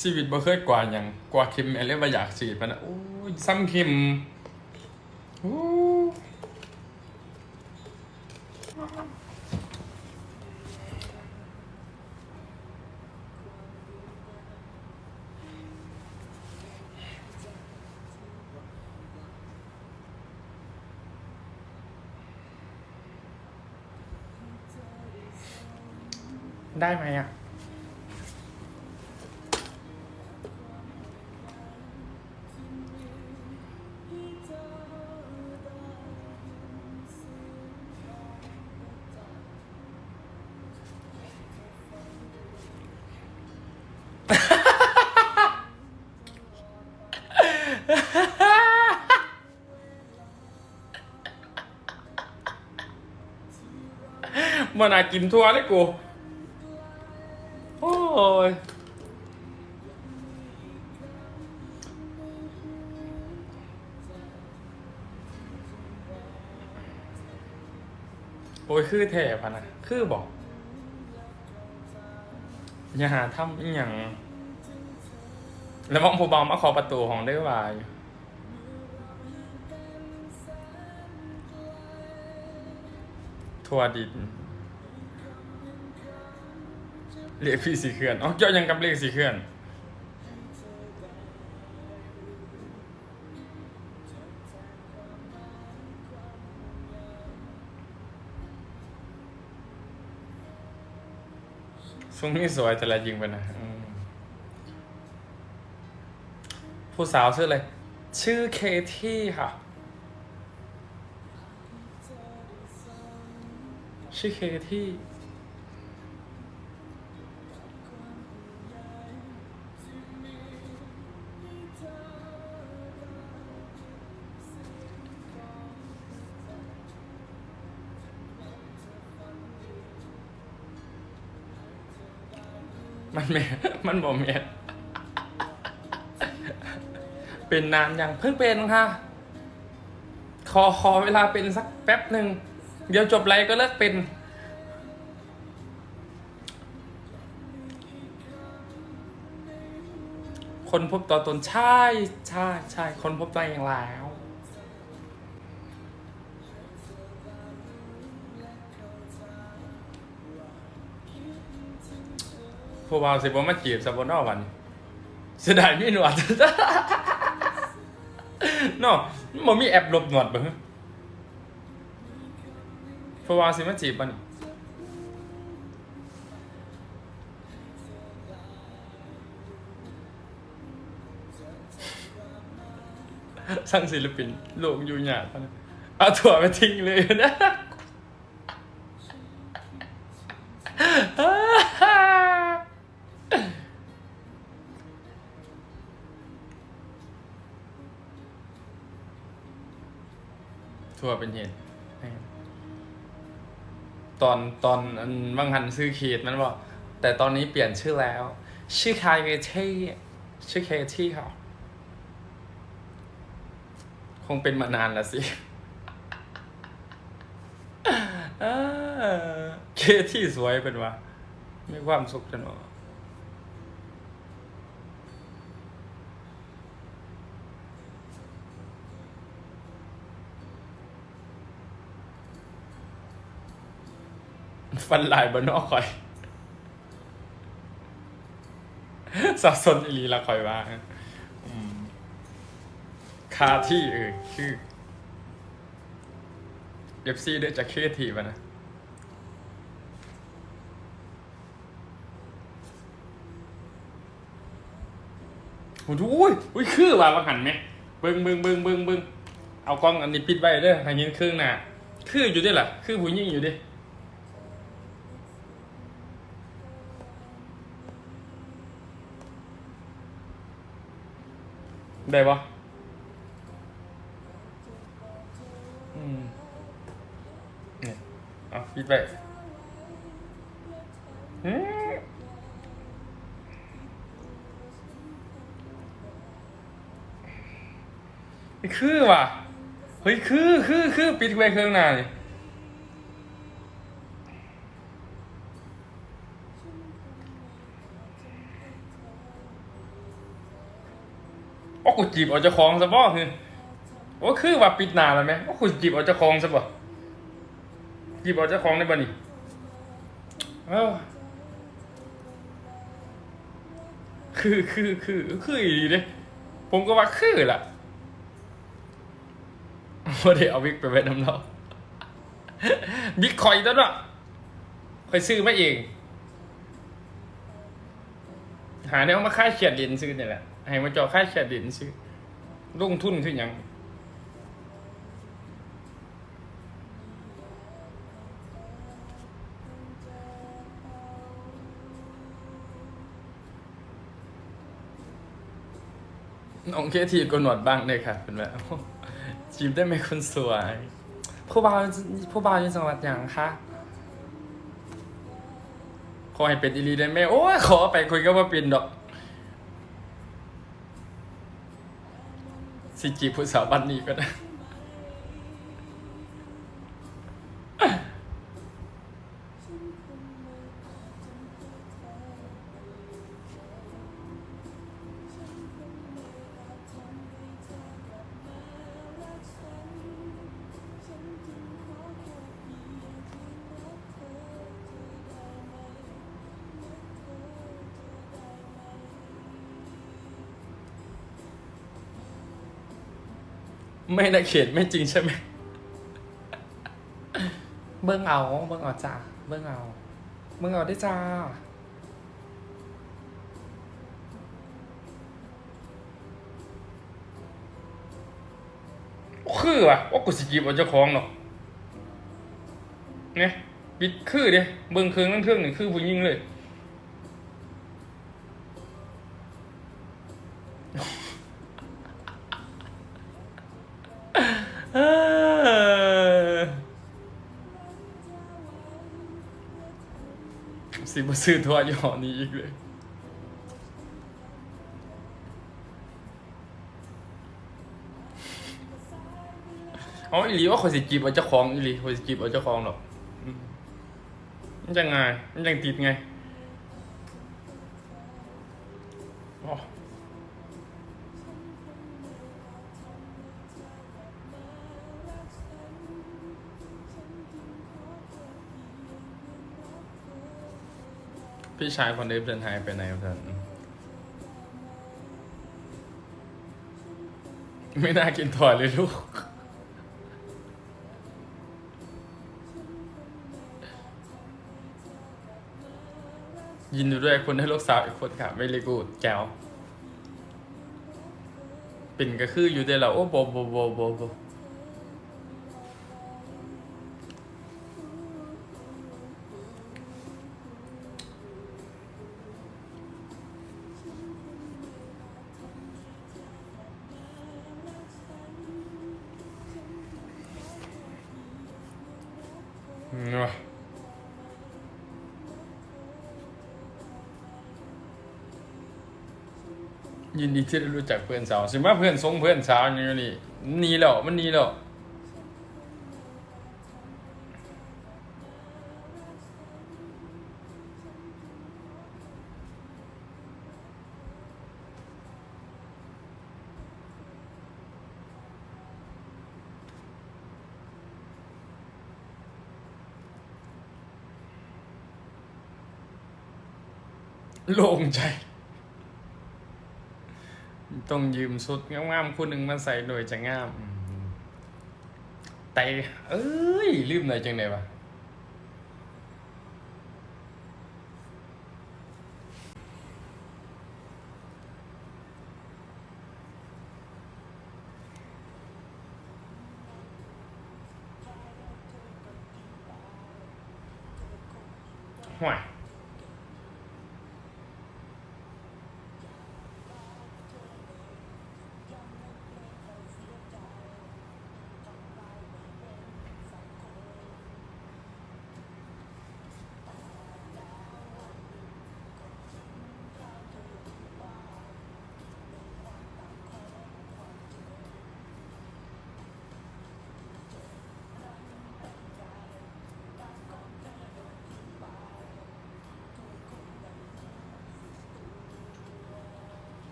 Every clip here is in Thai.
ชีวิตบ่เคยกว่าหยังกว่าเข็มแม่เลยว่อยากฉีดมันนะโอ้ยซ้ำเข็มโอ้ได้ไหมอะ มันอากินทั่วเลยกู โอ้ยโอ้ยคือแถบนะคือบอกอย่าหาทำอีหยังแล้วมองผู้บอมมาขอประตูของได้วายทั่วดิน เรียกพี่สีเขื่อนอ๋อเจ้ายังกับเรียกสีเขื่อนช่วงนี้สวยแต่ละยิงไปนะผู้สาวชื่ออะไร ชื่อเคที่ค่ะ ชื่อเคที่ มันเมมันบอกเมเป็นนานยังเพิ่งเป็นค่ะขอขอเวลาเป็นสักแป๊บหนึ่งเดี๋ยวจบไลฟ์ก็เลิกเป็น คนพบตัวตนใช่ใช่ใช่คนพบตัวเองแล้ว ผู้บ่าวสิบ่มาจีบสบนอวันเสียดายมีหนวดเนาะมันมีแอปลบหนวดเบ่งผู้บ่าวสิมาจีบบัดนสร้างศิลปินลกอยู่หยาดนเอาถั่วไปทิ้งเลยนะ ถั่วเป็นเหตุตอนตอนอันบางหันซื้อขีดมันบอกแต่ตอนนี้เปลี่ยนชื่อแล้ว ชื่อคายเคที่ชื่อเคที่ค่ะ คงเป็นมานานแล้วสิอ่าเคที่สวยเป็นวะมีความสุขจังวะ ฟันลายบนนอกคอยสับสนอีลีละคอยว่าคาที่เออชื่อเอฟซีด้วยจะเคทีวะนะโอ้โหอุ้ยอุ้ยคือว่าว่าหันไหมเบิงเบิงเบิงเบิงเบิงเอากล้องอันนี้ปิดไว้เด้อให้เห็นครึ่งหน้าคืออยู่ด้วยล่ะ คือผู้หญิงอยู่ดิ ได้ปะอืมเนี่ยเอาปิดไปอืมคือว่ะ เฮ้ย คือ คือ คือ ปิดไว้เครื่องหน้านี่ กู จีบเอาเจ้าของซะบ่คือโอ้คือว่าปิดหน้าแล้วไหมว่ากูจีบเอาเจ้าของซะบ่จีบเอาเจ้าของได้บ่นี่เอ้าคือคือคือคืออีหลีเด้ผมก็ว่าคือล่ะบ่าได้เอาวิกไปไว้น้ำเราบิ๊กคอยตัวเนาะคอยซื้อมาเอง หาแนวมาค่าเขียดเหรียญซื้อเนี่ยแหละให้มาจอค่าเขียดเหรียญซื้อ ลงทุนขึ้นอหยังน้องเคทีกหนวดบ้างเลยค่ะเป็นแบบจีบได้ไหมคนสวยผู้บ่าวผู้บ่าวอยู่จังหวัดหยังคะขอให้เป็นอีลีได้ไหมโอ้ยขอไปคุยก็ว่าเป็นดอก สิจีบผู้สาวบ้านนี้ก็ได้ ไม่นะเขียนไม่จริงใช่ไหม เบิ่งเอา เบิ่งเอาจ้าเบิ่งเอา เบิ่งเอาได้จ้า คือว่ะว่ากูสิจีบเอาเจ้าของเนาะเนี่ยปิดคือเด้เบิ่งเครื่องนั่งเครื่องนี่คือผู้หญิงเลย สิบซื้อทัวร์ย้อนี้อีกเลยเอาอีหลีว่าคนสิจีบเอาเจ้าของอีหลีคนสิจีบเอาเจ้าของหรอกมมันจะไงมันยังติดไง พี่ชายคนนี้เดินหายไปไหนครับท่านไม่น่ากินถั่วเลยลูก ยินดีด้วยคุณให้ลูกสาวอีกคนค่ะไม่เลยกูดแก้ว ปิ่นก็คืออยู่เดียวเราโอ้โบโบโบโบ ยินดีที่ได้รู้จักเพื่อนสาวสิมาเพื่อนทรงเพื่อนสาวอย่างนี้นี่หนีแล้วมันหนีแล้ว โล่งใจ ต้องยืมชุดงามๆคู่หนึ่งมาใส่โดยจะงาม แต่ เอ้ย ลืมหน่อยจังไหนวะห่วย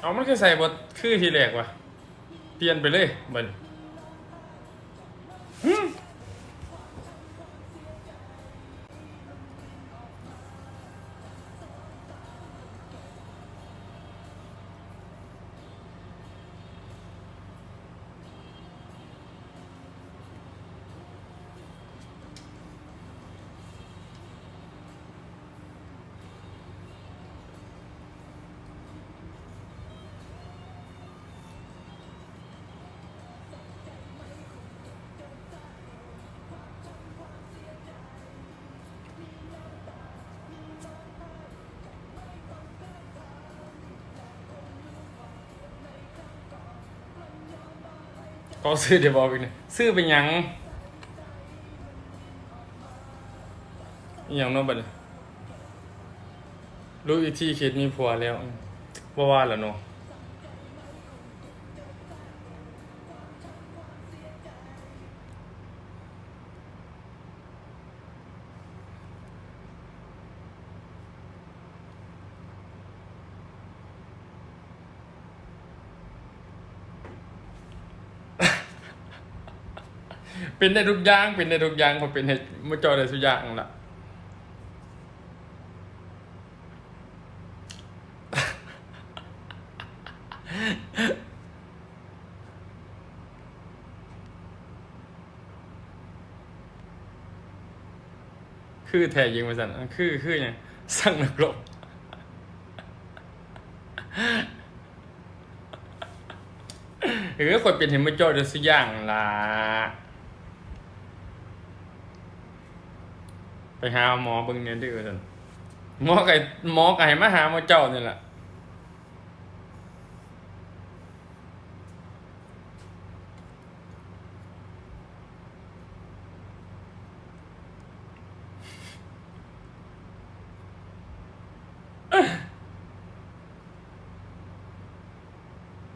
เอามันคือใส่บทคือทีแรกวะเปลี่ยนไปเลยบัดนี้ ก็ซื้อเดี๋ยวบอกอีกนะซื้อเป็นยังอย่างโน้นบัดรู้อีกที่คิดมีผัวแล้วว่าว่าแล้วเนาะ เป็นได้ทุกอย่างเป็นได้ทุกอย่างพอเป็นให้มาจอได้ทุกอย่างละคือแทยิงมาสั่นคือคือไงสร้างนักรบเออคนเป็นเห็นมาจอได้ทุกอย่างละ ไปหาหมอเบิ่งเนี่ยดื้อสั่นหมอไก่หมอไก่มาหาหมอเจ้านี่แหละ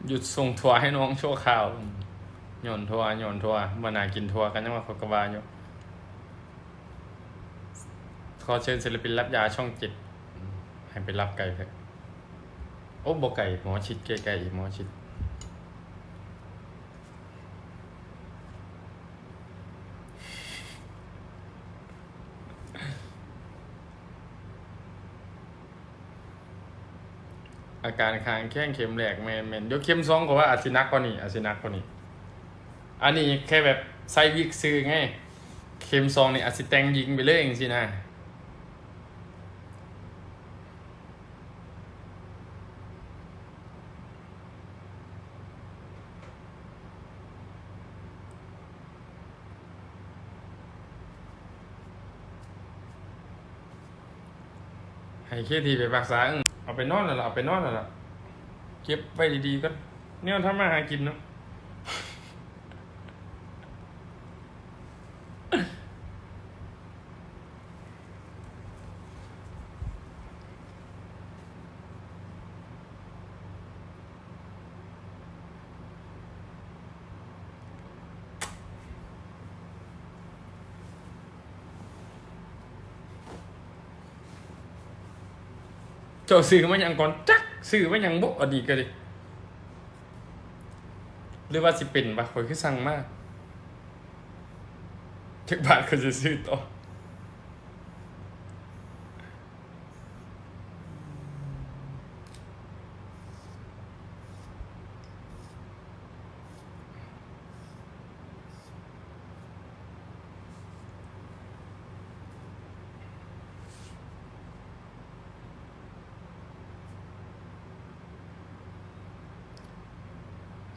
หยุดส่งทัวร์ให้น้องชั่วคราว หย่อนทัวร์หย่อนทัวร์มานากินทัวร์กันยังว่าเขากบาอยู่ ขอเชิญศิลปินรับยาช่องเจ็ดให้ไปรับไก่เถอะโอ้บอกไก่หมอชิดไก่ไก่หมอชิดอาการคางแข้งเข็มแหลกแมนแมนเดี๋ยวเข็มสองก็ว่าอาจสินักกว่านี้อาจสินักกว่านี้ อันนี้แค่แบบใส่วิกซื้อไง เข็มสองนี่อาจสิแตงยิงไปเลยอย่างสินะ ให้เคทีไปรักษาอื้อเอาไปนอนแล้วล่ะเอาไปนอนแล้วล่ะเก็บไว้ดีๆก็เนี่ยทำมาหากินเนาะ เจ้าซื้อมาอย่างก่อนจักซื้อมาอย่างบุอดีก็ดิหรือว่าสิเป็นปะข่อยคือสั่งมากจักบาทก็จะซื้อต่อ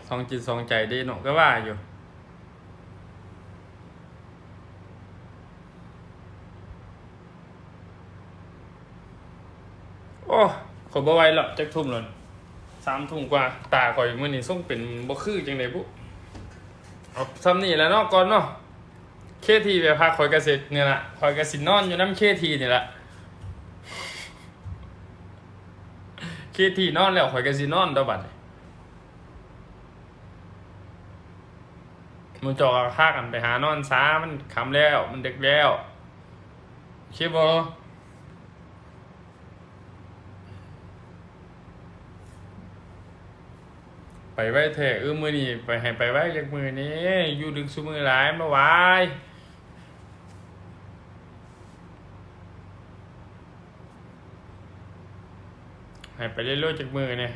สองจิตสองใจด้เนาะก็ว่าอยู่ โอ้ขอยบ่ไหวหรอกจักทุ่มแล้วสามทุ่มกว่า ตาข่อยมื้อนี้ส่งเป็นบ่คือจังไดบุเอาซ้ำนี่แล้วเนาะก่อนเนาะเคทีไปพักข่อยก็สิเนี่ยละข่อยก็สินอนอยู่น้ำเคทีนี่ละเคทีนอนแล้วข่อยก็สินอนต่อบัด มันจอกค่ากันไปหานอนซ้ามันคำแล้ว มันเดึกแล้วคิดบ่ไปไว้เถอะเออมือนี่ไปให้ไปไว้จากมือนี้อยู่ดึกซุมือหลายมาไว้ให้ไปเรื่อยๆจากมือเนี่ย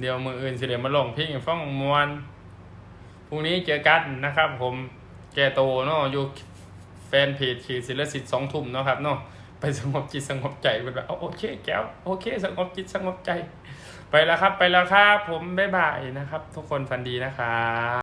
เดี๋ยวมืออื่นสิเดี๋ยวมาลงพลงให้ฟังมวน รุ่งนี้เจอกันนะครับ ผมแกโตเนาะอยู่แฟนเพจขีดศิลสิทธิ์สองทุ่มเนาะครับเนาะไปสงบจิตสงบใจเป็นแบบโอเคแก้วโอเค สงบจิตสงบใจ ไปแล้วครับ ไปแล้วครับ ผมบ๊ายบายนะครับ ทุกคนฝันดีนะครับ